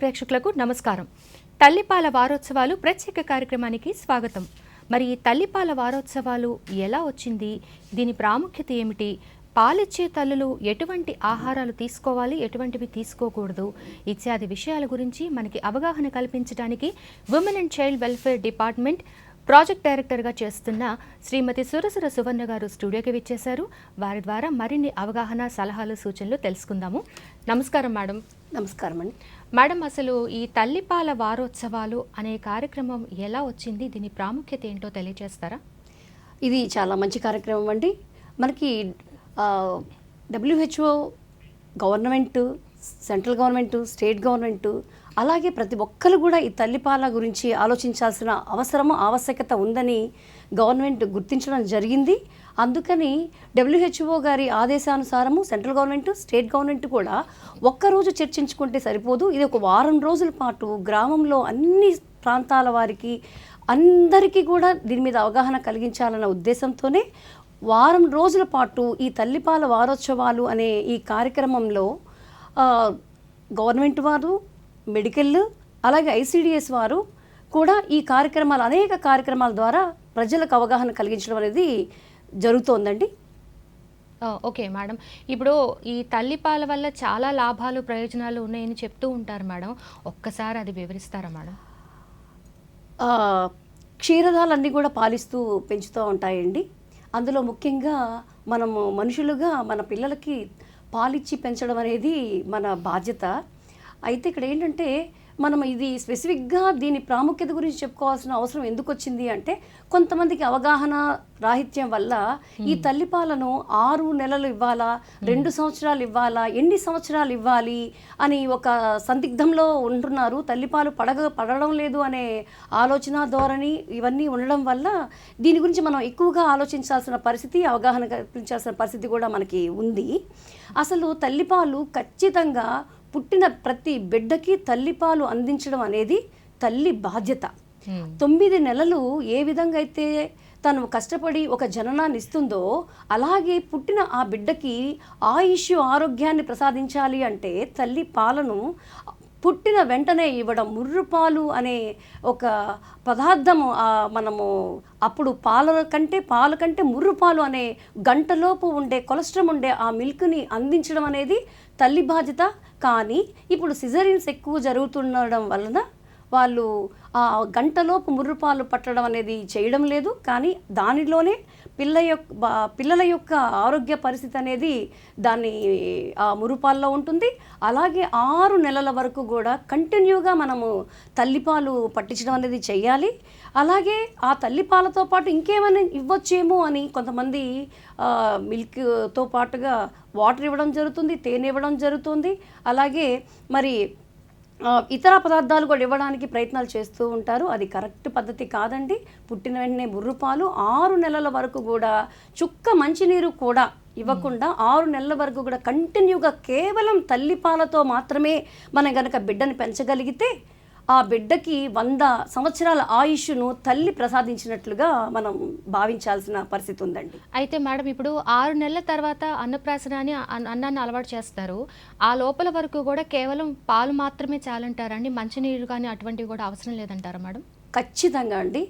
ప్రేక్షకులకు నమస్కారం. తల్లిపాల వారోత్సవాలు ప్రత్యేక కార్యక్రమానికి స్వాగతం. మరి తల్లిపాల వారోత్సవాలు ఎలా వచ్చింది? దీని ప్రాముఖ్యత ఏమిటి? పాలిచ్చే తల్లులు ఎటువంటి ఆహారాలు తీసుకోవాలి? ఎటువంటివి తీసుకోకూడదు? ఇత్యాది విషయాల గురించి మనకి అవగాహన కల్పించడానికి women and child welfare department project డైరెక్టర్గా చేస్తున్న శ్రీమతి సురసుర సువర్ణ గారు స్టూడియోకి విచ్చేశారు. వారి ద్వారా మరిన్ని అవగాహన సలహాలు సూచనలు తెలుసుకుందాము. నమస్కారం మేడం. నమస్కారం అండి. మేడం అసలు ఈ తల్లిపాల వారోత్సవాలు అనే కార్యక్రమం ఎలా వచ్చింది? దీని ప్రాముఖ్యత ఏంటో తెలియజేస్తారా ఇది చాలా మంచి కార్యక్రమం అండి. మనకి WHO government central government state government అలాగే ప్రతి ఒక్కరు కూడా ఈ తల్లిపాల గురించి ఆలోచించాల్సిన అవసరము ఆవశ్యకత ఉందని గవర్నమెంట్ గుర్తించడం జరిగింది. అందుకని డబ్ల్యూహెచ్ఓ గారి ఆదేశానుసారము సెంట్రల్ గవర్నమెంట్ స్టేట్ గవర్నమెంట్ కూడా ఒక్కరోజు చర్చించుకుంటే సరిపోదు. ఇది ఒక వారం రోజుల పాటు గ్రామంలో అన్ని ప్రాంతాల వారికి అందరికీ కూడా దీని మీద అవగాహన కలిగించాలన్న ఉద్దేశంతోనే వారం రోజుల పాటు ఈ తల్లిపాల వారోత్సవాలు అనే ఈ కార్యక్రమంలో గవర్నమెంట్ వారు మెడికల్ అలాగే ఐసిడిఎస్ వారు కూడా ఈ కార్యక్రమాలు అనేక కార్యక్రమాల ద్వారా ప్రజలకు అవగాహన కలిగించడం అనేది జరుగుతోందండి. Okay madam. ఇప్పుడు ఈ తల్లిపాల వల్ల చాలా లాభాలు ప్రయోజనాలు ఉన్నాయని చెప్తూ ఉంటారు మేడం. ఒక్కసారి అది వివరిస్తారా మేడం? క్షీరదాలన్నీ కూడా పాలిస్తూ పెంచుతూ ఉంటాయండి. అందులో ముఖ్యంగా మనము మనుషులుగా మన పిల్లలకి పాలిచ్చి పెంచడం అనేది మన బాధ్యత. అయితే ఇక్కడ ఏంటంటే మనం ఇది స్పెసిఫిక్గా దీని ప్రాముఖ్యత గురించి చెప్పుకోవాల్సిన అవసరం ఎందుకు వచ్చింది అంటే కొంతమందికి అవగాహన రాహిత్యం వల్ల ఈ తల్లిపాలను ఆరు నెలలు ఇవ్వాలా రెండు సంవత్సరాలు ఇవ్వాలా ఎన్ని సంవత్సరాలు ఇవ్వాలి అని ఒక సందిగ్ధంలో ఉంటున్నారు. తల్లిపాలు పడగ పడడం లేదు అనే ఆలోచన ధోరణి ఇవన్నీ ఉండడం వల్ల దీని గురించి మనం ఎక్కువగా ఆలోచించాల్సిన పరిస్థితి అవగాహన కల్పించాల్సిన పరిస్థితి కూడా మనకి ఉంది. అసలు తల్లిపాలు ఖచ్చితంగా పుట్టిన ప్రతి బిడ్డకి తల్లిపాలు అందించడం అనేది తల్లి బాధ్యత. తొమ్మిది నెలలు ఏ విధంగా అయితే తను కష్టపడి ఒక జననాన్ని ఇస్తుందో అలాగే పుట్టిన ఆ బిడ్డకి ఆయుష్ ఆరోగ్యాన్ని ప్రసాదించాలి అంటే తల్లి పాలను పుట్టిన వెంటనే ఇవ్వడం ముర్రుపాలు అనే ఒక పదార్థము మనము అప్పుడు పాల కంటే పాల కంటే ముర్రుపాలు అనే గంటలోపు ఉండే కొలెస్ట్రాల్ ఉండే ఆ మిల్క్ని అందించడం అనేది తల్లి బాధ్యత కానీ ఇప్పుడు సిజరీన్స్ ఎక్కువ జరుగుతుండడం వలన వాళ్ళు ఆ గంటలోపు ముర్రుపాలు పట్టడం అనేది చేయడం లేదు. కానీ దానిలోనే పిల్ల యొక్క పిల్లల యొక్క ఆరోగ్య పరిస్థితి అనేది దాన్ని ఆ మురుపాల్లో ఉంటుంది. అలాగే ఆరు నెలల వరకు కూడా కంటిన్యూగా మనము తల్లిపాలు పట్టించడం అనేది చేయాలి. అలాగే ఆ తల్లిపాలతో పాటు ఇంకేమైనా ఇవ్వచ్చేమో అని కొంతమంది మిల్క్తో పాటుగా వాటర్ ఇవ్వడం జరుగుతుంది తేనె ఇవ్వడం జరుగుతుంది. అలాగే మరి ఇతర పదార్థాలు కూడా ఇవ్వడానికి ప్రయత్నాలు చేస్తూ ఉంటారు. అది కరెక్ట్ పద్ధతి కాదండి. పుట్టిన వెంటనే బుర్రుపాలు ఆరు నెలల వరకు కూడా చుక్క మంచినీరు కూడా ఇవ్వకుండా ఆరు నెలల వరకు కూడా కంటిన్యూగా కేవలం తల్లిపాలతో మాత్రమే మనం కనుక బిడ్డను పెంచగలిగితే ఆ బిడ్డకి వంద సంవత్సరాల ఆయుష్ను తల్లి ప్రసాదించినట్లుగా మనం భావించాల్సిన పరిస్థితి ఉందండి. అయితే మేడం ఇప్పుడు ఆరు నెలల తర్వాత అన్నప్రాసన అని అన్- అన్నాన్ని అలవాటు చేస్తారు. ఆ లోపల వరకు కూడా కేవలం పాలు మాత్రమే చాలంటారండి? మంచినీరు కానీ అటువంటివి కూడా అవసరం లేదంటారా మేడం? ఖచ్చితంగా అండి.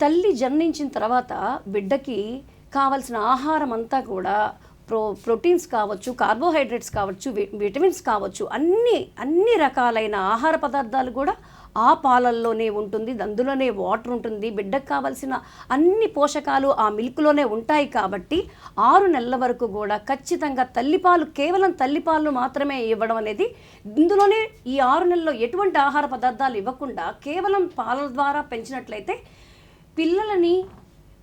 తల్లి జన్మించిన తర్వాత బిడ్డకి కావలసిన ఆహారం అంతా కూడా ప్రో ప్రోటీన్స్ కావచ్చు కార్బోహైడ్రేట్స్ కావచ్చు విటమిన్స్ కావచ్చు అన్ని అన్ని రకాలైన ఆహార పదార్థాలు కూడా ఆ పాలల్లోనే ఉంటుంది అందులోనే వాటర్ ఉంటుంది. బిడ్డకు కావలసిన అన్ని పోషకాలు ఆ మిల్క్లోనే ఉంటాయి కాబట్టి ఆరు నెలల వరకు కూడా ఖచ్చితంగా తల్లిపాలు కేవలం తల్లిపాలు మాత్రమే ఇవ్వడం అనేది ఇందులోనే ఈ ఆరు నెలల్లో ఎటువంటి ఆహార పదార్థాలు ఇవ్వకుండా కేవలం పాలల ద్వారా పెంచినట్లయితే పిల్లలని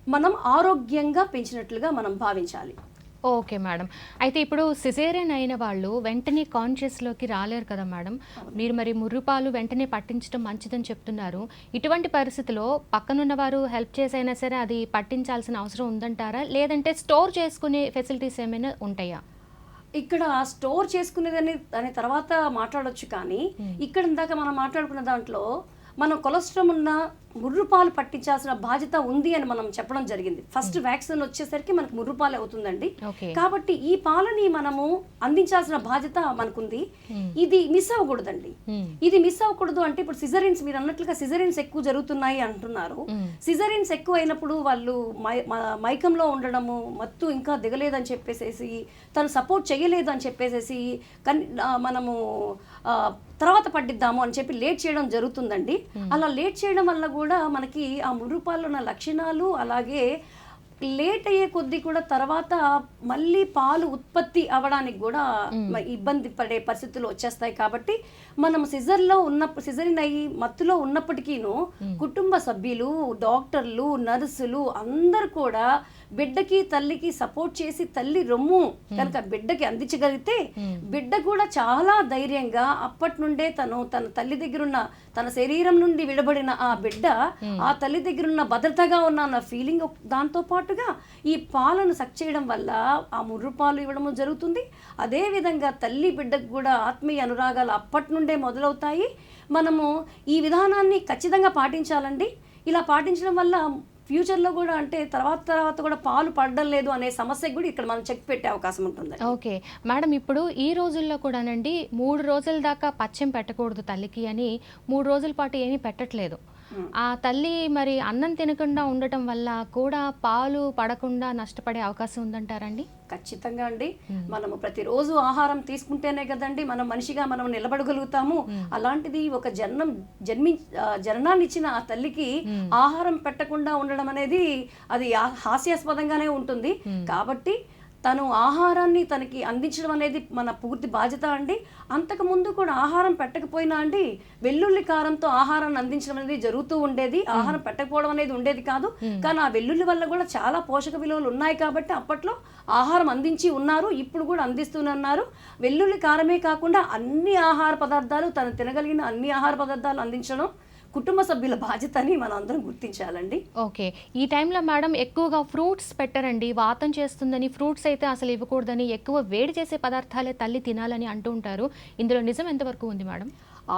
మనం ఆరోగ్యంగా పెంచినట్లుగా మనం భావించాలి. Okay madam. అయితే ఇప్పుడు సిజేరియన్ అయిన వాళ్ళు వెంటనే కాన్షియస్లోకి రాలేరు కదా మేడం. మీరు మరి ముర్రుపాలు వెంటనే పట్టించడం మంచిదని చెప్తున్నారు. ఇటువంటి పరిస్థితిలో పక్కనున్న వారు హెల్ప్ చేసైనా సరే అది పట్టించాల్సిన అవసరం ఉందంటారా? లేదంటే స్టోర్ చేసుకునే ఫెసిలిటీస్ ఏమైనా ఉంటాయా? ఇక్కడ స్టోర్ చేసుకునేదని దాని తర్వాత మాట్లాడొచ్చు కానీ ఇక్కడ ఇందాక మనం మాట్లాడుకున్న దాంట్లో మనం కొలెస్ట్రాల్ ఉన్న ముర్రుపాలు పట్టించాల్సిన బాధ్యత ఉంది అని మనం చెప్పడం జరిగింది. ఫస్ట్ వ్యాక్సిన్ వచ్చేసరికి మనకు ముర్రుపాలు అవుతుందండి. కాబట్టి ఈ పాలని మనము అందించాల్సిన బాధ్యత మనకుంది. ఇది మిస్ అవ్వకూడదండి. మ్మ్. ఇది మిస్ అవ్వకూడదు అంటే ఇప్పుడు సిజరిన్స్ మీరు అన్నట్లుగా సిజరిన్స్ ఎక్కువ జరుగుతున్నాయి అంటున్నారు. సిజరిన్స్ ఎక్కువ అయినప్పుడు వాళ్ళు మైకంలో ఉండడము మత్తు ఇంకా దిగలేదని చెప్పేసేసి తను సపోర్ట్ చేయలేదు అని చెప్పేసేసి మనము తర్వాత పట్టిద్దాము అని చెప్పి లేట్ చేయడం జరుగుతుందండి. అలా లేట్ చేయడం వల్ల కూడా మనకి ఆ మురుపాల్లో ఉన్న లక్షణాలు అలాగే లేట్ అయ్యే కొద్దీ కూడా తర్వాత మళ్ళీ పాలు ఉత్పత్తి అవ్వడానికి కూడా ఇబ్బంది పడే పరిస్థితులు వచ్చేస్తాయి కాబట్టి మనం సిజర్లో ఉన్నప్పుడు సిజరిన్ అయ్యి మత్తులో ఉన్నప్పటికీను కుటుంబ సభ్యులు డాక్టర్లు నర్సులు అందరు కూడా బిడ్డకి తల్లికి సపోర్ట్ చేసి తల్లి రొమ్ము కనుక బిడ్డకి అందించగలిగితే బిడ్డ కూడా చాలా ధైర్యంగా అప్పటి నుండే తను తన తల్లి దగ్గరున్న తన శరీరం నుండి విడబడిన ఆ బిడ్డ ఆ తల్లి దగ్గరున్న భద్రతగా ఉన్న అన్న ఫీలింగ్ దాంతో పాటుగా ఈ పాలను సక్ చేయడం వల్ల ఆ ముర్రు పాలు ఇవ్వడం జరుగుతుంది. అదే విధంగా తల్లి బిడ్డకు కూడా ఆత్మీయ అనురాగాలు అప్పటి నుండే మొదలవుతాయి. మనము ఈ విధానాన్ని ఖచ్చితంగా పాటించాలండి. ఇలా పాటించడం వల్ల ఫ్యూచర్లో కూడా అంటే తర్వాత తర్వాత కూడా పాలు పడడం లేదు అనే సమస్యకు కూడా ఇక్కడ మనం చెక్ పెట్టే అవకాశం ఉంటుంది. ఓకే. మేడం ఇప్పుడు ఈ రోజుల్లో కూడానండి మూడు రోజుల దాకా పచ్చం పెట్టకూడదు తల్లికి అని మూడు రోజుల పాటు ఏమీ పెట్టట్లేదు. ఆ తల్లి మరి అన్నం తినకుండా ఉండటం వల్ల కూడా పాలు పడకుండా నష్టపడే అవకాశం ఉందంటారండి? ఖచ్చితంగా అండి. మనము ప్రతిరోజు ఆహారం తీసుకుంటేనే కదండి మనం మనిషిగా మనం నిలబడగలుగుతాము. అలాంటిది ఒక జన్మం జన్మి జననాన్ని ఇచ్చిన ఆ తల్లికి ఆహారం పెట్టకుండా ఉండడం అనేది అది హాస్యాస్పదంగానే ఉంటుంది. కాబట్టి తను ఆహారాన్ని తనకి అందించడం అనేది మన పూర్తి బాధ్యత అండి. అంతకు ముందు కూడా ఆహారం పెట్టకపోయినా అండి వెల్లుల్లి కారంతో ఆహారాన్ని అందించడం అనేది జరుగుతూ ఉండేది. ఆహారం పెట్టకపోవడం అనేది ఉండేది కాదు. కానీ ఆ వెల్లుల్లి వల్ల కూడా చాలా పోషక విలువలు ఉన్నాయి కాబట్టి అప్పట్లో ఆహారం అందించి ఉన్నారు ఇప్పుడు కూడా అందిస్తూనే ఉన్నారు. వెల్లుల్లి కారమే కాకుండా అన్ని ఆహార పదార్థాలు తను తినగలిగిన అన్ని ఆహార పదార్థాలు అందించడం కుటుంబ సభ్యుల బాధ్యత అని మనం అందరం గుర్తించాలండి. ఓకే. ఈ టైంలో మేడం ఎక్కువగా ఫ్రూట్స్ పెట్టరండి. వాతం చేస్తుందని ఫ్రూట్స్ అయితే అసలు ఇవ్వకూడదని ఎక్కువ వేడి చేసే పదార్థాలే తల్లి తినాలని అంటూ ఉంటారు. ఇందులో నిజం ఎంతవరకు ఉంది మేడం?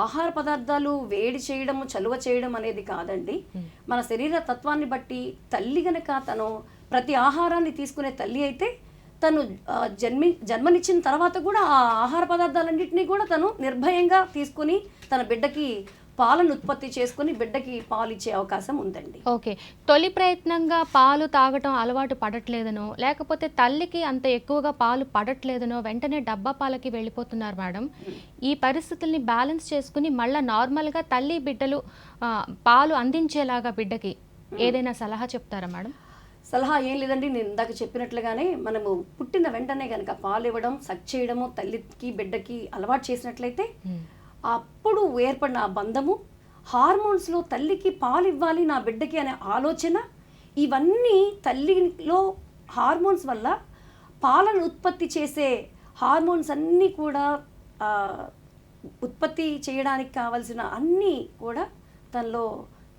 ఆహార పదార్థాలు వేడి చేయడం చలువ చేయడం అనేది కాదండి. మన శరీర తత్వాన్ని బట్టి తల్లి గనక తను ప్రతి ఆహారాన్ని తీసుకునే తల్లి అయితే తను జన్మి జన్మనిచ్చిన తర్వాత కూడా ఆ ఆహార పదార్థాలన్నింటినీ కూడా తను నిర్భయంగా తీసుకుని తన బిడ్డకి పాలను ఉత్పత్తి చేసుకుని బిడ్డకి పాలు ఇచ్చే అవకాశం ఉందండి. ఓకే. తొలి ప్రయత్నంగా పాలు తాగటం అలవాటు పడట్లేదనో లేకపోతే తల్లికి అంత ఎక్కువగా పాలు పడట్లేదనో వెంటనే డబ్బా పాలకి వెళ్ళిపోతున్నారు మేడం. ఈ పరిస్థితుల్ని బ్యాలెన్స్ చేసుకుని మళ్ళీ నార్మల్గా తల్లి బిడ్డలు పాలు అందించేలాగా బిడ్డకి ఏదైనా సలహా చెప్తారా మేడం? సలహా ఏం లేదండి. నేను ఇందాక చెప్పినట్లుగానే మనము పుట్టిన వెంటనే కనుక పాలు ఇవ్వడం సక్ చేయడము తల్లికి బిడ్డకి అలవాటు చేసినట్లయితే అప్పుడు ఏర్పడిన ఆ బంధము హార్మోన్స్లో తల్లికి పాలు ఇవ్వాలి నా బిడ్డకి అనే ఆలోచన ఇవన్నీ తల్లిలో హార్మోన్స్ వల్ల పాలను ఉత్పత్తి చేసే హార్మోన్స్ అన్నీ కూడా ఉత్పత్తి చేయడానికి కావలసిన అన్నీ కూడా తనలో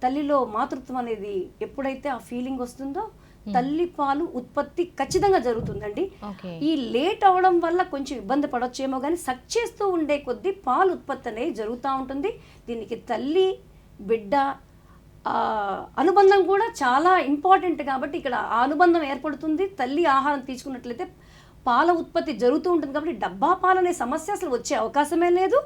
తల్లిలో మాతృత్వం అనేది ఎప్పుడైతే ఆ ఫీలింగ్ వస్తుందో తల్లి పాలు ఉత్పత్తి ఖచ్చితంగా జరుగుతుందండి. ఈ లేట్ అవడం వల్ల కొంచెం ఇబ్బంది పడొచ్చేమో కానీ సక్ చేస్తూ ఉండే కొద్దీ పాలు ఉత్పత్తి అనేది జరుగుతూ ఉంటుంది. దీనికి తల్లి బిడ్డ ఆ, అనుబంధం కూడా చాలా ఇంపార్టెంట్ కాబట్టి ఇక్కడ ఆ అనుబంధం ఏర్పడుతుంది. తల్లి ఆహారం తీసుకున్నట్లయితే పాల ఉత్పత్తి జరుగుతూ ఉంటుంది కాబట్టి డబ్బా పాలు అనే సమస్య అసలు వచ్చే అవకాశమే లేదు.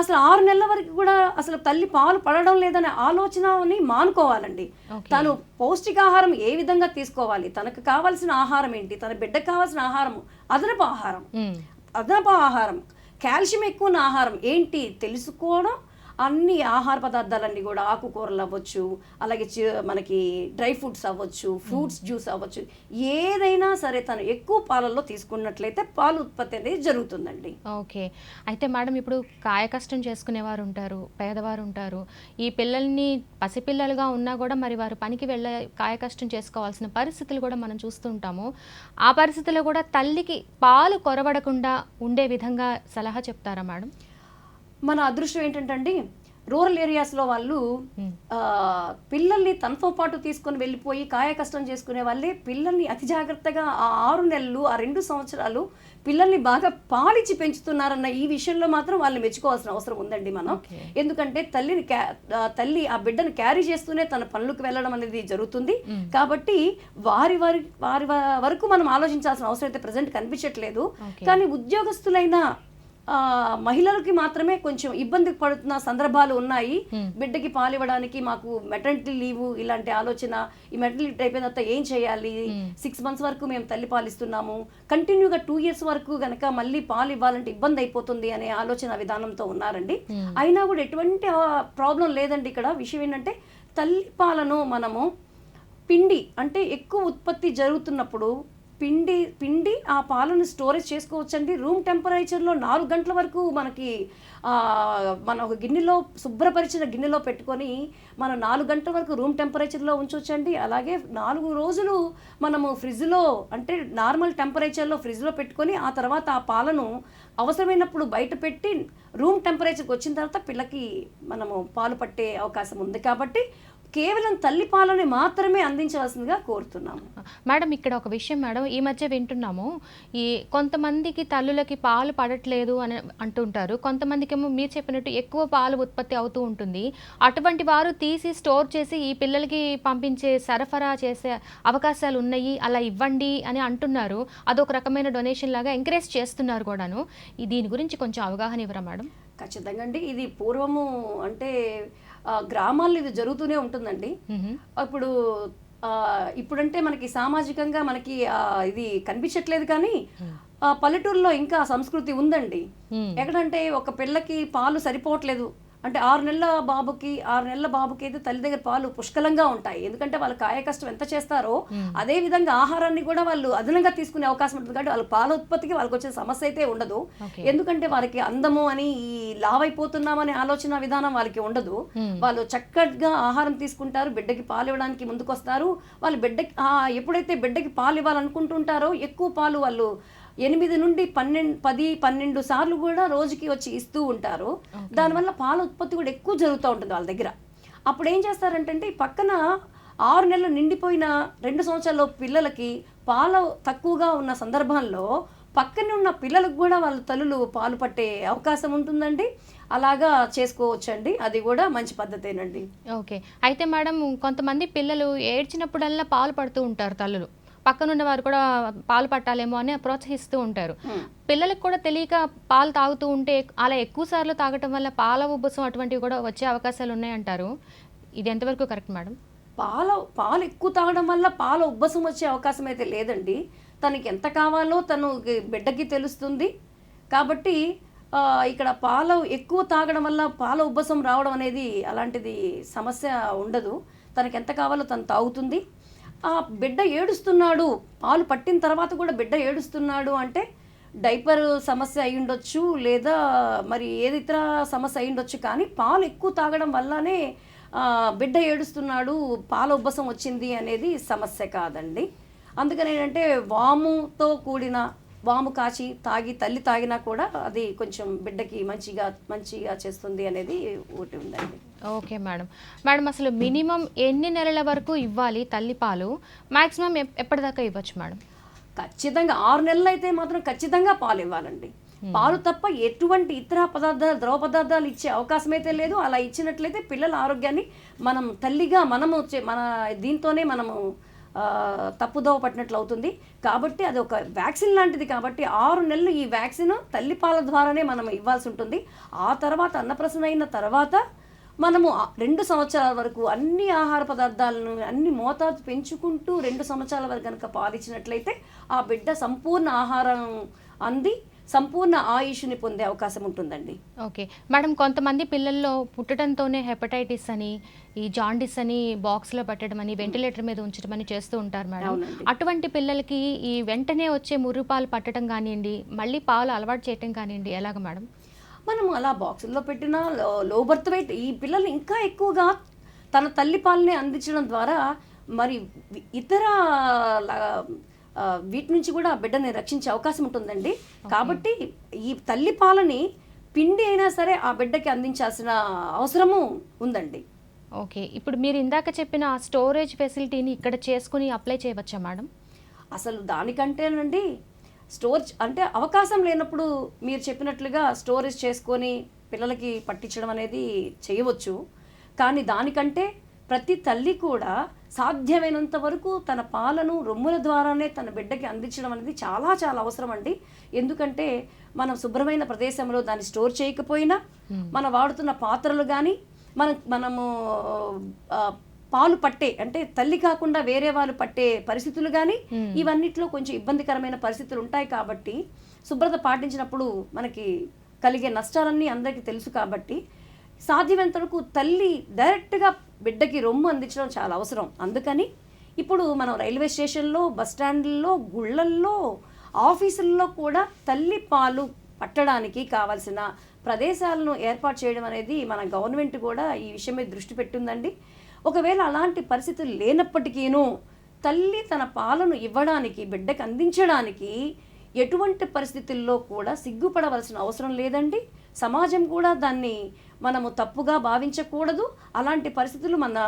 అసలు ఆరు నెలల వరకు కూడా అసలు తల్లి పాలు పడడం లేదనే ఆలోచనని మానుకోవాలండి. తను పౌష్టికాహారం ఏ విధంగా తీసుకోవాలి? తనకు కావాల్సిన ఆహారం ఏంటి? తన బిడ్డకు కావాల్సిన ఆహారం అదనపు ఆహారం. అదనపు ఆహారం కాల్షియం ఎక్కువ ఉన్న ఆహారం ఏంటి? తెలుసుకోవడం అన్ని ఆహార పదార్థాలన్నీ కూడా ఆకుకూరలు అవ్వచ్చు అలాగే మనకి డ్రై ఫ్రూట్స్ అవ్వచ్చు ఫ్రూట్స్ జ్యూస్ అవ్వచ్చు. ఏదైనా సరే తను ఎక్కువ పాలల్లో తీసుకున్నట్లయితే పాలు ఉత్పత్తి అనేది జరుగుతుందండి. ఓకే. అయితే మేడం ఇప్పుడు కాయ కష్టం చేసుకునేవారు ఉంటారు పేదవారు ఉంటారు. ఈ పిల్లల్ని పసిపిల్లలుగా ఉన్నా కూడా మరి వారు పనికి వెళ్ళే కాయ కష్టం చేసుకోవాల్సిన పరిస్థితులు కూడా మనం చూస్తుంటాము ఆ పరిస్థితుల్లో కూడా తల్లికి పాలు కొరవడకుండా ఉండే విధంగా సలహా చెప్తారా మేడం? మన అదృష్టం ఏంటంటే అండి రూరల్ ఏరియాస్లో వాళ్ళు పిల్లల్ని తనతో పాటు తీసుకొని వెళ్ళిపోయి కాయ కష్టం చేసుకునే వాళ్ళే పిల్లల్ని అతి జాగ్రత్తగా ఆ ఆరు నెలలు ఆ రెండు సంవత్సరాలు పిల్లల్ని బాగా పాలిచి పెంచుతున్నారన్న ఈ విషయంలో మాత్రం వాళ్ళని మెచ్చుకోవాల్సిన అవసరం ఉందండి మనం. ఎందుకంటే తల్లిని తల్లి ఆ బిడ్డను క్యారీ చేస్తూనే తన పనులకు వెళ్ళడం అనేది జరుగుతుంది. కాబట్టి వారి వారి వారి వరకు మనం ఆలోచించాల్సిన అవసరం అయితే ప్రజెంట్ కనిపించట్లేదు. కానీ ఉద్యోగస్తులైన మహిళలకి మాత్రమే కొంచెం ఇబ్బంది పడుతున్న సందర్భాలు ఉన్నాయి. బిడ్డకి పాలివ్వడానికి మాకు మెటర్నిటీ లీవ్ ఇలాంటి ఆలోచన ఈ మెటర్నిటీ అయిపోయిన తర్వాత ఏం చేయాలి? సిక్స్ మంత్స్ వరకు మేము తల్లి పాలిస్తున్నాము. కంటిన్యూగా టూ ఇయర్స్ వరకు గనక మళ్ళీ పాలు ఇవ్వాలంటే ఇబ్బంది అయిపోతుంది అనే ఆలోచన విధానంతో ఉన్నారండి. అయినా కూడా ఎటువంటి ప్రాబ్లం లేదండి ఇక్కడ. విషయం ఏంటంటే తల్లి పాలను మనము పిండి అంటే ఎక్కువ ఉత్పత్తి జరుగుతున్నప్పుడు పిండి పిండి ఆ పాలను స్టోరేజ్ చేసుకోవచ్చండి. రూమ్ టెంపరేచర్లో నాలుగు గంటల వరకు మనకి మన ఒక గిన్నెలో శుభ్రపరిచిన గిన్నెలో పెట్టుకొని మనం నాలుగు గంటల వరకు రూమ్ టెంపరేచర్లో ఉంచవచ్చండి అలాగే నాలుగు రోజులు మనము ఫ్రిడ్జ్లో అంటే నార్మల్ టెంపరేచర్లో ఫ్రిడ్జ్లో పెట్టుకొని ఆ తర్వాత ఆ పాలను అవసరమైనప్పుడు బయట పెట్టి రూమ్ టెంపరేచర్కి వచ్చిన తర్వాత పిల్లకి మనము పాలు పట్టే అవకాశం ఉంది. కాబట్టి కేవలం తల్లి పాలని మాత్రమే అందించవలసిందిగా కోరుతున్నాము. మేడం ఇక్కడ ఒక విషయం మేడం ఈ మధ్య వింటున్నాము. ఈ కొంతమందికి తల్లులకి పాలు పడట్లేదు అని అంటుంటారు. కొంతమందికి ఏమో మీరు చెప్పినట్టు ఎక్కువ పాలు ఉత్పత్తి అవుతూ ఉంటుంది. అటువంటి వారు తీసి స్టోర్ చేసి ఈ పిల్లలకి పంపించే సరఫరా చేసే అవకాశాలు ఉన్నాయి అలా ఇవ్వండి అని అంటున్నారు. అదొక రకమైన డొనేషన్ లాగా ఎంకరేజ్ చేస్తున్నారు కూడాను. దీని గురించి కొంచెం అవగాహన ఇవ్వరా మేడం? ఖచ్చితంగా అండి. ఇది పూర్వము అంటే గ్రామాల్లో ఇది జరుగుతూనే ఉంటుందండి. ఆ, ఇప్పుడంటే మనకి సామాజికంగా మనకి ఆ, ఇది కనిపించట్లేదు కానీ ఆ, పల్లెటూరులో ఇంకా సంస్కృతి ఉందండి. ఎక్కడంటే ఒక పిల్లకి పాలు సరిపోవట్లేదు. అంటే ఆరు నెలల బాబుకి ఆరు నెలల బాబుకి అయితే తల్లి దగ్గర పాలు పుష్కలంగా ఉంటాయి. ఎందుకంటే వాళ్ళు కాయ కష్టం ఎంత చేస్తారో అదే విధంగా ఆహారాన్ని కూడా వాళ్ళు అదనంగా తీసుకునే అవకాశం ఉంటుంది. కాబట్టి వాళ్ళ పాల ఉత్పత్తికి వాళ్ళకి వచ్చే సమస్య అయితే ఉండదు. ఎందుకంటే వారికి అందము అని ఈ లావైపోతున్నామనే ఆలోచన విధానం వాళ్ళకి ఉండదు. వాళ్ళు చక్కగా ఆహారం తీసుకుంటారు బిడ్డకి పాలు ఇవ్వడానికి ముందుకొస్తారు. వాళ్ళు బిడ్డకి ఎప్పుడైతే బిడ్డకి పాలు ఇవ్వాలనుకుంటుంటారో ఎక్కువ పాలు వాళ్ళు ఎనిమిది నుండి పన్నెండు పది పన్నెండు సార్లు కూడా రోజుకి వచ్చి ఇస్తూ ఉంటారు. దానివల్ల పాల ఉత్పత్తి కూడా ఎక్కువ జరుగుతూ ఉంటుంది వాళ్ళ దగ్గర. అప్పుడు ఏం చేస్తారంటే ఈ పక్కన ఆరు నెలలు నిండిపోయిన రెండు సంవత్సరాల పిల్లలకి పాలు తక్కువగా ఉన్న సందర్భంలో పక్కన ఉన్న పిల్లలకు కూడా వాళ్ళ తల్లులు పాలు పట్టే అవకాశం ఉంటుందండి. అలాగా చేసుకోవచ్చండి. అది కూడా మంచి పద్ధతేనండి. ఓకే. అయితే మేడం కొంతమంది పిల్లలు ఏడ్చినప్పుడల్లా పాలు పడుతూ ఉంటారు తల్లులు. పక్కనున్న వారు కూడా పాలు పట్టాలేమో అని ప్రోత్సహిస్తూ ఉంటారు. పిల్లలకు కూడా తెలియక పాలు తాగుతూ ఉంటే అలా ఎక్కువ సార్లు తాగటం వల్ల పాల ఉబ్బసం అటువంటివి కూడా వచ్చే అవకాశాలు ఉన్నాయంటారు. ఇది ఎంతవరకు కరెక్ట్ మేడం? పాల పాలు ఎక్కువ తాగడం వల్ల పాల ఉబ్బసం వచ్చే అవకాశం అయితే లేదండి. తనకి ఎంత కావాలో తను బిడ్డకి తెలుస్తుంది. కాబట్టి ఇక్కడ పాలు ఎక్కువ తాగడం వల్ల పాల ఉబ్బసం రావడం అనేది అలాంటిది సమస్య ఉండదు. తనకి ఎంత కావాలో తను తాగుతుంది. ఆ బిడ్డ ఏడుస్తున్నాడు. పాలు పట్టిన తర్వాత కూడా బిడ్డ ఏడుస్తున్నాడు అంటే డైపర్ సమస్య అయి ఉండొచ్చు లేదా మరి ఏది ఇతర సమస్య అయి ఉండొచ్చు కానీ పాలు ఎక్కువ తాగడం వల్లనే బిడ్డ ఏడుస్తున్నాడు పాల ఉబ్బసం వచ్చింది అనేది సమస్య కాదండి. అందుకని ఏంటంటే వాముతో కూడిన వాము కాచి తాగి తల్లి తాగినా కూడా అది కొంచెం బిడ్డకి మంచిగా మంచిగా చేస్తుంది అనేది ఒకటి ఉందండి. Okay madam. మేడం అసలు మినిమం ఎన్ని నెలల వరకు ఇవ్వాలి తల్లి పాలు? మాక్సిమం ఎప్పటిదాకా ఇవ్వచ్చు మేడం? ఖచ్చితంగా ఆరు నెలలు అయితే మాత్రం ఖచ్చితంగా పాలు ఇవ్వాలండి. పాలు తప్ప ఎటువంటి ఇతర పదార్థాలు ద్రవ పదార్థాలు ఇచ్చే అవకాశం అయితే లేదు. అలా ఇచ్చినట్లయితే పిల్లల ఆరోగ్యాన్ని మనం తల్లిగా మనము మన దీంతోనే మనము తప్పుదోవ పట్టినట్లు అవుతుంది. కాబట్టి అది ఒక వ్యాక్సిన్ లాంటిది కాబట్టి ఆరు నెలలు ఈ వ్యాక్సిన్ తల్లిపాల ద్వారానే మనం ఇవ్వాల్సి ఉంటుంది. ఆ తర్వాత అన్నప్రసన అయిన తర్వాత మనము రెండు సంవత్సరాల వరకు అన్ని ఆహార పదార్థాలను అన్ని మోతాదు పెంచుకుంటూ రెండు సంవత్సరాల వరకు కనుక పాలిచ్చినట్లయితే ఆ బిడ్డ సంపూర్ణ ఆహారం అంది సంపూర్ణ ఆయుష్ని పొందే అవకాశం ఉంటుందండి. ఓకే. మేడం కొంతమంది పిల్లల్లో పుట్టడంతోనే హెపటైటిస్ అని ఈ జాండిస్ అని బాక్స్లో పెట్టడం అని వెంటిలేటర్ మీద ఉంచడం అని చేస్తూ ఉంటారు మేడం. అటువంటి పిల్లలకి ఈ వెంటనే వచ్చే ముర్రు పాలు పట్టడం కానివ్వండి మళ్ళీ పాలు అలవాటు చేయటం కానివ్వండి ఎలాగ మేడం? మనము అలా బాక్సుల్లో పెట్టిన లో బర్త్ వెయిట్ ఈ పిల్లల్ని ఇంకా ఎక్కువగా తన తల్లి పాలనే అందించడం ద్వారా మరి ఇతర వీటి నుంచి కూడా బిడ్డని రక్షించే అవకాశం ఉంటుందండి. కాబట్టి ఈ తల్లి పాలని పిండి అయినా సరే ఆ బిడ్డకి అందించాల్సిన అవసరము ఉందండి. ఓకే. ఇప్పుడు మీరు ఇందాక చెప్పిన ఆ స్టోరేజ్ ఫెసిలిటీని ఇక్కడ చేసుకుని అప్లై చేయవచ్చా మేడం? అసలు దానికంటేనండి స్టోర్ అంటే అవకాశం లేనప్పుడు మీరు చెప్పినట్లుగా స్టోరేజ్ చేసుకొని పిల్లలకి పట్టించడం అనేది చేయవచ్చు. కానీ దానికంటే ప్రతి తల్లి కూడా సాధ్యమైనంత వరకు తన పాలను రొమ్ముల ద్వారానే తన బిడ్డకి అందించడం అనేది చాలా చాలా అవసరం అండి. ఎందుకంటే మనం శుభ్రమైన ప్రదేశంలో దాన్ని స్టోర్ చేయకపోయినా మనం వాడుతున్న పాత్రలు కానీ మనం మనము పాలు పట్టే అంటే తల్లి కాకుండా వేరే వాళ్ళు పట్టే పరిస్థితులు కానీ ఇవన్నిట్లో కొంచెం ఇబ్బందికరమైన పరిస్థితులు ఉంటాయి కాబట్టి శుభ్రత పాటించినప్పుడు మనకి కలిగే నష్టాలన్నీ అందరికీ తెలుసు కాబట్టి సాధ్యమైనంత వరకు తల్లి డైరెక్ట్గా బిడ్డకి రొమ్ము అందించడం చాలా అవసరం. అందుకని ఇప్పుడు మనం రైల్వే స్టేషన్లో బస్ స్టాండ్లలో గుళ్ళల్లో ఆఫీసుల్లో కూడా తల్లి పాలు పట్టడానికి కావాల్సిన ప్రదేశాలను ఏర్పాటు చేయడం అనేది మన గవర్నమెంట్ కూడా ఈ విషయం మీద దృష్టి పెట్టిందండి. ఒకవేళ అలాంటి పరిస్థితులు లేనప్పటికీను తల్లి తన పాలను ఇవ్వడానికి బిడ్డకు అందించడానికి ఎటువంటి పరిస్థితుల్లో కూడా సిగ్గుపడవలసిన అవసరం లేదండి. సమాజం కూడా దాన్ని మనము తప్పుగా భావించకూడదు. అలాంటి పరిస్థితులు మన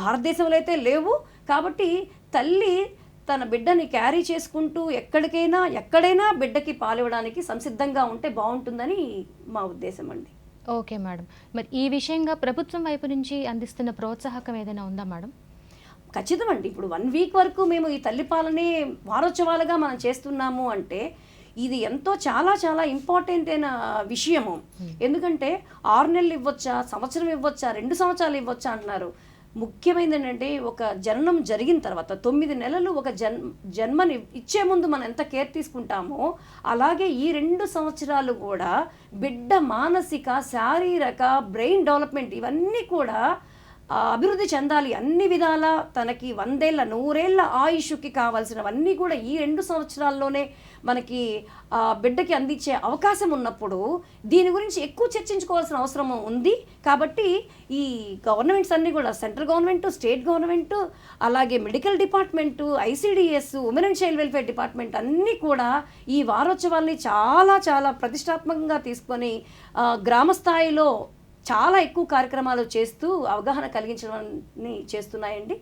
భారతదేశంలో అయితే లేవు. కాబట్టి తల్లి తన బిడ్డని క్యారీ చేసుకుంటూ ఎక్కడికైనా ఎక్కడైనా బిడ్డకి పాలివ్వడానికి సంసిద్ధంగా ఉంటే బాగుంటుందని మా ఉద్దేశం అండి. Okay madam. మరి ఈ విషయంగా ప్రభుత్వం వైపు నుంచి అందిస్తున్న ప్రోత్సాహకం ఏదైనా ఉందా మేడం? ఖచ్చితం అండి ఇప్పుడు వన్ వీక్ వరకు మేము ఈ తల్లిపాలనే వారోత్సవాలుగా మనం చేస్తున్నాము అంటే ఇది ఎంతో చాలా చాలా ఇంపార్టెంట్ అయిన విషయము. ఎందుకంటే ఆరు నెలలు ఇవ్వచ్చా సంవత్సరం ఇవ్వచ్చా రెండు సంవత్సరాలు ఇవ్వచ్చా అంటున్నారు. ముఖ్యమైనది ఏంటంటే ఒక జననం జరిగిన తర్వాత తొమ్మిది నెలలు ఒక జన్ జన్మని ఇచ్చే ముందు మనం ఎంత కేర్ తీసుకుంటామో అలాగే ఈ రెండు సంవత్సరాలు కూడా బిడ్డ మానసిక శారీరక బ్రెయిన్ డెవలప్మెంట్ ఇవన్నీ కూడా అభివృద్ధి చెందాలి. అన్ని విధాల తనకి వందేళ్ళ నూరేళ్ళ ఆయుష్కి కావాల్సినవన్నీ కూడా ఈ రెండు సంవత్సరాల్లోనే మనకి బిడ్డకి అందించే అవకాశం ఉన్నప్పుడు దీని గురించి ఎక్కువ చర్చించుకోవాల్సిన అవసరం ఉంది. కాబట్టి ఈ గవర్నమెంట్స్ అన్నీ కూడా సెంట్రల్ గవర్నమెంట్ స్టేట్ గవర్నమెంట్ అలాగే medical department ICDS women and child welfare department అన్నీ కూడా ఈ వారోత్సవాల్ని చాలా చాలా ప్రతిష్టాత్మకంగా తీసుకొని గ్రామ స్థాయిలో చాలా ఎక్కువ కార్యక్రమాలు చేస్తూ అవగాహన కలిగించడం చేస్తున్నాయండి.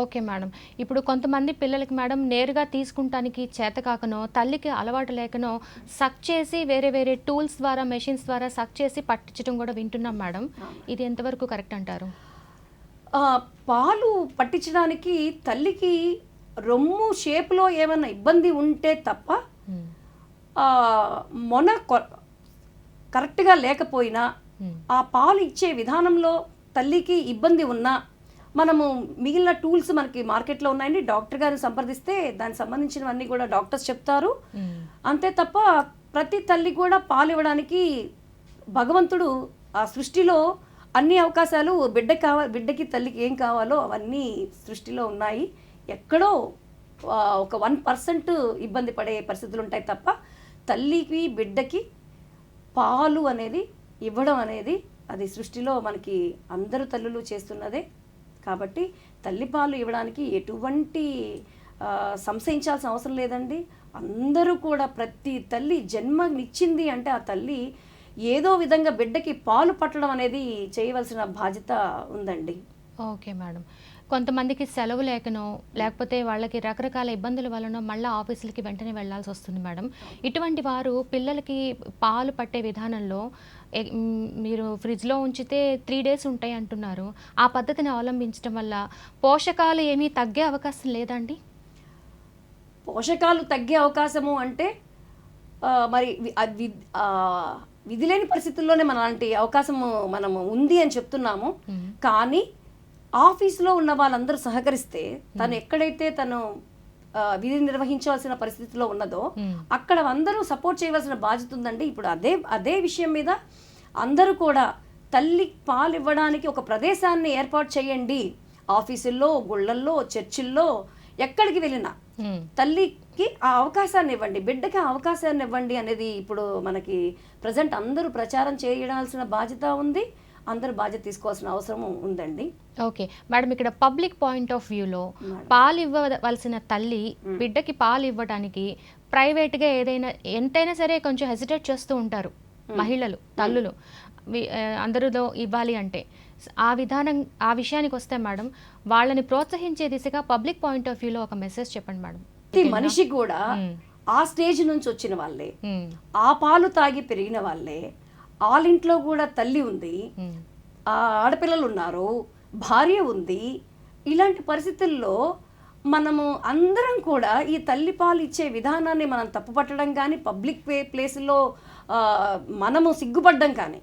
Okay madam. ఇప్పుడు కొంతమంది పిల్లలకి మేడం నేరుగా తీసుకుంటానికి చేత కాకనో తల్లికి అలవాటు లేకనో సక్ చేసి వేరే వేరే టూల్స్ ద్వారా మెషిన్స్ ద్వారా సక్ చేసి పట్టించడం కూడా వింటున్నాం మేడం. ఇది ఎంతవరకు కరెక్ట్ అంటారు? పాలు పట్టించడానికి తల్లికి రొమ్ము షేప్లో ఏమైనా ఇబ్బంది ఉంటే తప్ప మొన కరెక్ట్గా లేకపోయినా. ఆ పాలు ఇచ్చే విధానంలో తల్లికి ఇబ్బంది ఉన్నా మనము మిగిలిన టూల్స్ మనకి మార్కెట్లో ఉన్నాయండి. డాక్టర్ గారిని సంప్రదిస్తే దానికి సంబంధించినవన్నీ కూడా డాక్టర్స్ చెప్తారు. అంతే తప్ప ప్రతి తల్లి కూడా పాలు ఇవ్వడానికి భగవంతుడు ఆ సృష్టిలో అన్ని అవకాశాలు బిడ్డకి కావాలి బిడ్డకి తల్లికి ఏం కావాలో అవన్నీ సృష్టిలో ఉన్నాయి. ఎక్కడో ఒక వన్ పర్సెంట్ ఇబ్బంది పడే పరిస్థితులు ఉంటాయి తప్ప తల్లికి బిడ్డకి పాలు అనేది ఇవ్వడం అనేది అది సృష్టిలో మనకి అందరూ తల్లులు చేస్తున్నదే. కాబట్టి తల్లిపాలు ఇవ్వడానికి ఎటువంటి సంశయించాల్సిన అవసరం లేదండి. అందరూ కూడా ప్రతి తల్లి జన్మనిచ్చింది అంటే ఆ తల్లి ఏదో విధంగా బిడ్డకి పాలు పట్టడం అనేది చేయవలసిన బాధ్యత ఉందండి. Okay madam. కొంతమందికి సెలవు లేకనో లేకపోతే వాళ్ళకి రకరకాల ఇబ్బందుల వలన మళ్ళీ ఆఫీసులకి వెంటనే వెళ్ళాల్సి వస్తుంది మేడం. ఇటువంటి వారు పిల్లలకి పాలు పట్టే విధానంలో మీరు ఫ్రిడ్జ్లో ఉంచితే త్రీ డేస్ ఉంటాయి అంటున్నారు. ఆ పద్ధతిని అవలంబించడం వల్ల పోషకాలు ఏమీ తగ్గే అవకాశం లేదండి? పోషకాలు తగ్గే అవకాశము అంటే మరి విధి లేని పరిస్థితుల్లోనే మన అలాంటి అవకాశము మనము ఉంది అని చెప్తున్నాము. కానీ ఆఫీస్లో ఉన్న వాళ్ళందరూ సహకరిస్తే తను ఎక్కడైతే తను విధి నిర్వహించాల్సిన పరిస్థితిలో ఉన్నదో మ్మ్. అక్కడ అందరూ సపోర్ట్ చేయవలసిన బాధ్యత ఉందండి ఇప్పుడు అదే అదే విషయం మీద అందరూ కూడా తల్లి పాలు ఇవ్వడానికి ఒక ప్రదేశాన్ని ఏర్పాటు చేయండి ఆఫీసుల్లో గుళ్ళల్లో చర్చిల్లో ఎక్కడికి వెళ్ళినా మ్మ్. తల్లికి ఆ అవకాశాన్ని ఇవ్వండి బిడ్డకి ఆ అవకాశాన్ని ఇవ్వండి అనేది ఇప్పుడు మనకి ప్రజెంట్ అందరూ ప్రచారం చేయాల్సిన బాధ్యత ఉంది అందరూ బాధ్యత తీసుకోవాల్సిన అవసరం ఉందండి. ఓకే. మేడం ఇక్కడ పబ్లిక్ పాయింట్ ఆఫ్ వ్యూలో. పాలు ఇవ్వవలసిన తల్లి బిడ్డకి పాలు ఇవ్వడానికి ప్రైవేట్గా ఏదైనా ఎంతైనా సరే కొంచెం హెసిటేట్ చేస్తూ ఉంటారు మహిళలు తల్లులు. అందరిలో ఇవ్వాలి అంటే. ఆ విధానం ఆ విషయానికి వస్తే మేడం వాళ్ళని ప్రోత్సహించే దిశగా పబ్లిక్ పాయింట్ ఆఫ్ వ్యూలో ఒక మెసేజ్ చెప్పండి మేడం. ప్రతి మనిషి కూడా. ఆ స్టేజ్ నుంచి వచ్చిన వాళ్ళే. ఆ పాలు తాగి పెరిగిన వాళ్ళే. వాళ్ళింట్లో కూడా తల్లి ఉంది. ఆడపిల్లలు ఉన్నారు. భార్య ఉంది. ఇలాంటి పరిస్థితుల్లో మనము అందరం కూడా ఈ తల్లి పాలు ఇచ్చే విధానాన్ని మనం తప్పుపట్టడం కానీ పబ్లిక్ ప్లే ప్లేస్లో మనము సిగ్గుపడ్డం కానీ.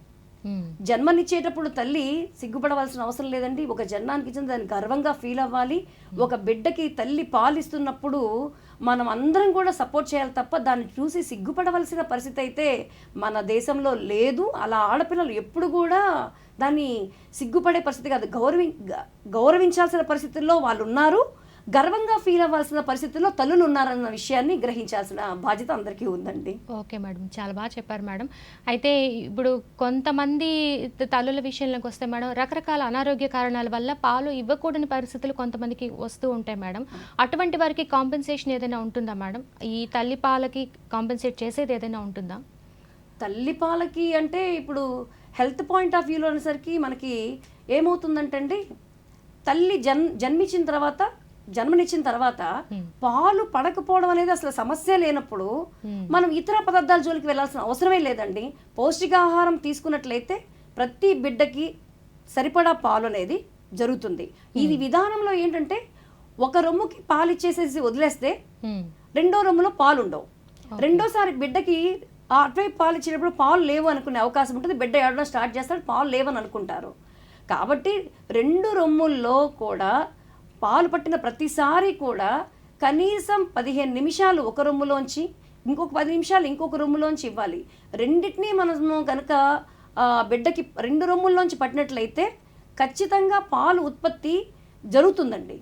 జన్మనిచ్చేటప్పుడు తల్లి సిగ్గుపడవలసిన అవసరం లేదండి. ఒక జన్మానికి ఇచ్చిన దాన్ని గర్వంగా ఫీల్ అవ్వాలి. ఒక బిడ్డకి తల్లి పాలిస్తున్నప్పుడు మనం అందరం కూడా సపోర్ట్ చేయాలి తప్ప దాన్ని చూసి సిగ్గుపడవలసిన పరిస్థితి అయితే మన దేశంలో లేదు. అలా ఆడపిల్లలు ఎప్పుడు కూడా దాన్ని సిగ్గుపడే పరిస్థితి కాదు. గౌరవి గ- గౌరవించాల్సిన పరిస్థితుల్లో వాళ్ళు ఉన్నారు. గర్వంగా ఫీల్ అవ్వాల్సిన పరిస్థితుల్లో తల్లులు ఉన్నారన్న విషయాన్ని గ్రహించాల్సిన బాధ్యత అందరికీ ఉందండి. ఓకే మేడం చాలా బాగా చెప్పారు మేడం. అయితే ఇప్పుడు కొంతమంది తల్లుల విషయంలోకి వస్తే మేడం రకరకాల అనారోగ్య కారణాల వల్ల పాలు ఇవ్వకూడని పరిస్థితులు కొంతమందికి వస్తూ ఉంటాయి మేడం. అటువంటి వారికి కాంపెన్సేషన్ ఏదైనా ఉంటుందా మేడం? ఈ తల్లి పాలకి కాంపెన్సేట్ చేసేది ఏదైనా ఉంటుందా? తల్లి పాలకి అంటే ఇప్పుడు హెల్త్ పాయింట్ ఆఫ్ వ్యూలో అనేసరికి మనకి ఏమవుతుందంటే అండి తల్లి జన్ జన్మించిన తర్వాత జన్మనిచ్చిన తర్వాత. పాలు పడకపోవడం అనేది అసలు సమస్య లేనప్పుడు. మనం ఇతర పదార్థాల జోలికి వెళ్ళాల్సిన అవసరమే లేదండి. పౌష్టికాహారం తీసుకున్నట్లయితే ప్రతి బిడ్డకి సరిపడా పాలు అనేది జరుగుతుంది. ఇది విధానంలో ఏంటంటే ఒక రొమ్ముకి పాలు ఇచ్చేసేసి వదిలేస్తే. రెండో రొమ్ములో పాలు ఉండవు రెండోసారి బిడ్డకి ఆ అటువైపు పాలు ఇచ్చినప్పుడు పాలు లేవు అనుకునే అవకాశం ఉంటుంది. బిడ్డ ఏడడం స్టార్ట్ చేస్తాడు పాలు లేవని అనుకుంటారు. కాబట్టి రెండు రొమ్ముల్లో కూడా పాలు పట్టిన ప్రతిసారి కూడా కనీసం పదిహేను నిమిషాలు ఒక రొమ్ములోంచి ఇంకొక పది నిమిషాలు ఇంకొక రొమ్ములోంచి ఇవ్వాలి. రెండింటినీ మనము కనుక బిడ్డకి రెండు రొమ్ముల్లోంచి పట్టినట్లయితే ఖచ్చితంగా పాలు ఉత్పత్తి జరుగుతుందండి.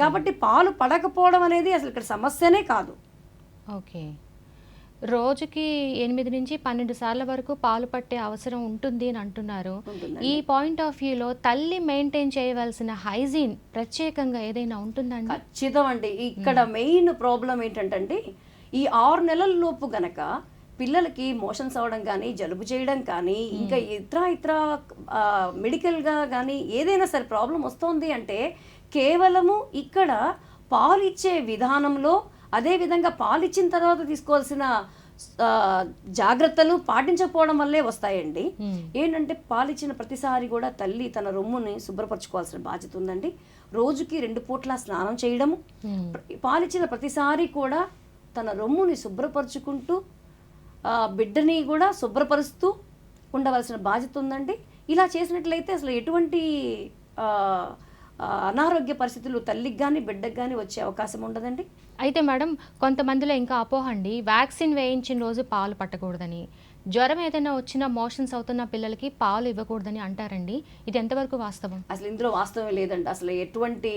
కాబట్టి పాలు పడకపోవడం అనేది అసలు ఇక్కడ సమస్యనే కాదు. ఓకే. రోజుకి ఎనిమిది నుంచి పన్నెండు సార్ల వరకు పాలు పట్టే అవసరం ఉంటుంది అని అంటున్నారు. ఈ పాయింట్ ఆఫ్ వ్యూలో తల్లి మెయింటైన్ చేయవలసిన హైజీన్ ప్రత్యేకంగా ఏదైనా ఉంటుందండి? ఖచ్చితం అండి ఇక్కడ మెయిన్ ప్రాబ్లం ఏంటంటే ఈ ఆరు నెలల లోపు గనక పిల్లలకి మోషన్స్ అవడం కానీ జలుబు చేయడం కానీ ఇంకా ఇతర ఇతర మెడికల్గా కానీ ఏదైనా సరే ప్రాబ్లం వస్తుంది అంటే కేవలము ఇక్కడ పాలు ఇచ్చే విధానంలో అదే విధంగా పాలు ఇచ్చిన తర్వాత తీసుకోవాల్సిన జాగ్రత్తలు పాటించకపోవడం వల్లే వస్తాయండి. ఏంటంటే పాలిచ్చిన ప్రతిసారి కూడా తల్లి తన రొమ్ముని శుభ్రపరచుకోవాల్సిన బాధ్యత ఉందండి. రోజుకి రెండు పూట్ల స్నానం చేయడము. పాలిచ్చిన ప్రతిసారి కూడా తన రొమ్ముని శుభ్రపరుచుకుంటూ బిడ్డని కూడా శుభ్రపరుస్తూ ఉండవలసిన బాధ్యత ఉందండి. ఇలా చేసినట్లయితే అసలు ఎటువంటి అనారోగ్య పరిస్థితులు తల్లికి కానీ బిడ్డకి కానీ వచ్చే అవకాశం ఉండదండి. అయితే మేడం కొంతమందిలో ఇంకా అపోహ అండి. వ్యాక్సిన్ వేయించిన రోజు పాలు పట్టకూడదని. జ్వరం ఏదైనా వచ్చినా మోషన్స్ అవుతున్న పిల్లలకి పాలు ఇవ్వకూడదని అంటారండి. ఇది ఎంతవరకు వాస్తవం? అసలు ఇందులో వాస్తవం లేదండి. అసలు ఎటువంటి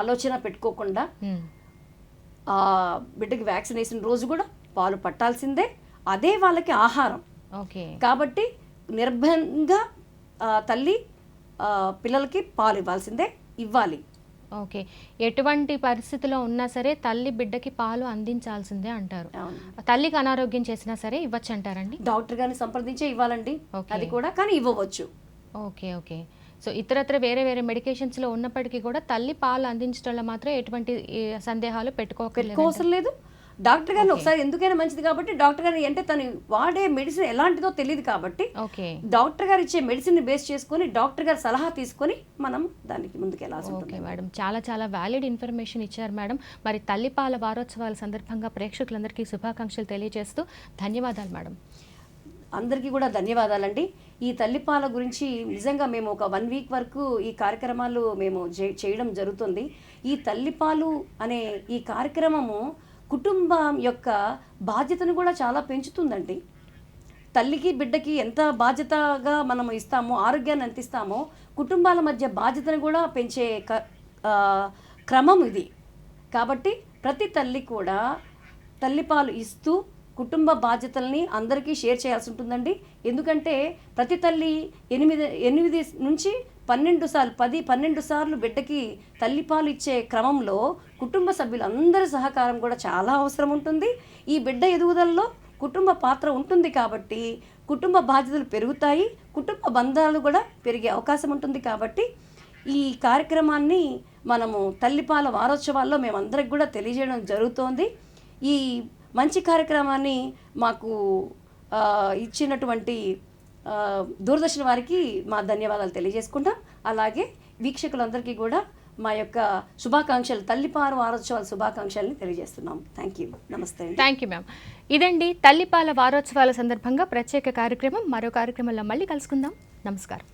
ఆలోచన పెట్టుకోకుండా బిడ్డకి వ్యాక్సిన్ వేసిన రోజు కూడా పాలు పట్టాల్సిందే. అదే వాళ్ళకి ఆహారం. ఓకే. కాబట్టి నిర్భయంగా తల్లి పిల్లలకి పాలు ఇవ్వాల్సిందే. ఇవ్వాలి. ఓకే. ఎటువంటి పరిస్థితిలో ఉన్నా సరే తల్లి బిడ్డకి పాలు అందించాల్సిందే అంటారు. తల్లికి అనారోగ్యం చేసినా సరే ఇవ్వచ్చు అంటారండి డాక్టర్ గారిని సంప్రదించే ఇవ్వాలండి. అది కూడా కానీ ఇవ్వవచ్చు. Okay okay. సో ఇతరత్ర వేరే వేరే మెడికేషన్స్లో ఉన్నప్పటికీ కూడా తల్లి పాలు అందించడంలో మాత్రం ఎటువంటి సందేహాలు పెట్టుకోకర్లేదు డాక్టర్ గారిని ఒకసారి ఎందుకైనా మంచిది కాబట్టి డాక్టర్ గారిని అంటే తను వాడే మెడిసిన్ ఎలాంటిదో తెలియదు కాబట్టి ఓకే. డాక్టర్ గారు ఇచ్చే మెడిసిన్ బేస్ చేసుకొని డాక్టర్ గారి సలహా తీసుకొని మనం దానికి ముందుకు వెళ్ళాల్సి ఉంటుంది మేడం. చాలా చాలా వ్యాలిడ్ ఇన్ఫర్మేషన్ ఇచ్చారు మేడం. మరి తల్లిపాల వారోత్సవాల సందర్భంగా ప్రేక్షకులందరికీ శుభాకాంక్షలు తెలియజేస్తూ ధన్యవాదాలు మేడం. అందరికీ కూడా ధన్యవాదాలండి. ఈ తల్లిపాల గురించి నిజంగా మేము ఒక వన్ వీక్ వరకు ఈ కార్యక్రమాలు మేము చే- చేయడం జరుగుతుంది. ఈ తల్లిపాలు అనే ఈ కార్యక్రమము కుటుంబం యొక్క బాధ్యతను కూడా చాలా పెంచుతుందండి. తల్లికి బిడ్డకి ఎంత బాధ్యతగా మనం ఇస్తామో ఆరోగ్యాన్ని ఎంత ఇస్తామో కుటుంబాల మధ్య బాధ్యతను కూడా పెంచే క- క్రమం ఇది. కాబట్టి ప్రతి తల్లి కూడా తల్లిపాలు ఇస్తూ కుటుంబ బాధ్యతల్ని అందరికీ షేర్ చేయాల్సి ఉంటుందండి. ఎందుకంటే ప్రతి తల్లి ఎనిమిది ఎనిమిది నుంచి పన్నెండు సార్లు పది పన్నెండు సార్లు బిడ్డకి తల్లిపాలు ఇచ్చే క్రమంలో కుటుంబ సభ్యులందరి సహకారం కూడా చాలా అవసరం ఉంటుంది. ఈ బిడ్డ ఎదుగుదలలో కుటుంబ పాత్ర ఉంటుంది కాబట్టి కుటుంబ బాధ్యతలు పెరుగుతాయి కుటుంబ బంధాలు కూడా పెరిగే అవకాశం ఉంటుంది కాబట్టి ఈ కార్యక్రమాన్ని మనము తల్లిపాల వారోత్సవాల్లో మేమందరికి కూడా తెలియజేయడం జరుగుతోంది. ఈ మంచి కార్యక్రమాన్ని మాకు ఇచ్చినటువంటి దూరదర్శన్ వారికి మా ధన్యవాదాలు తెలియజేసుకుంటాం. అలాగే వీక్షకులందరికీ కూడా మా యొక్క శుభాకాంక్షలు తల్లిపాల వారోత్సవాల శుభాకాంక్షల్ని తెలియజేస్తున్నాం. Thank you. నమస్తే థ్యాంక్ యూ మ్యామ్. ఇదండి తల్లిపాల వారోత్సవాల సందర్భంగా ప్రత్యేక కార్యక్రమం. మరో కార్యక్రమంలో మళ్ళీ కలుసుకుందాం. నమస్కారం.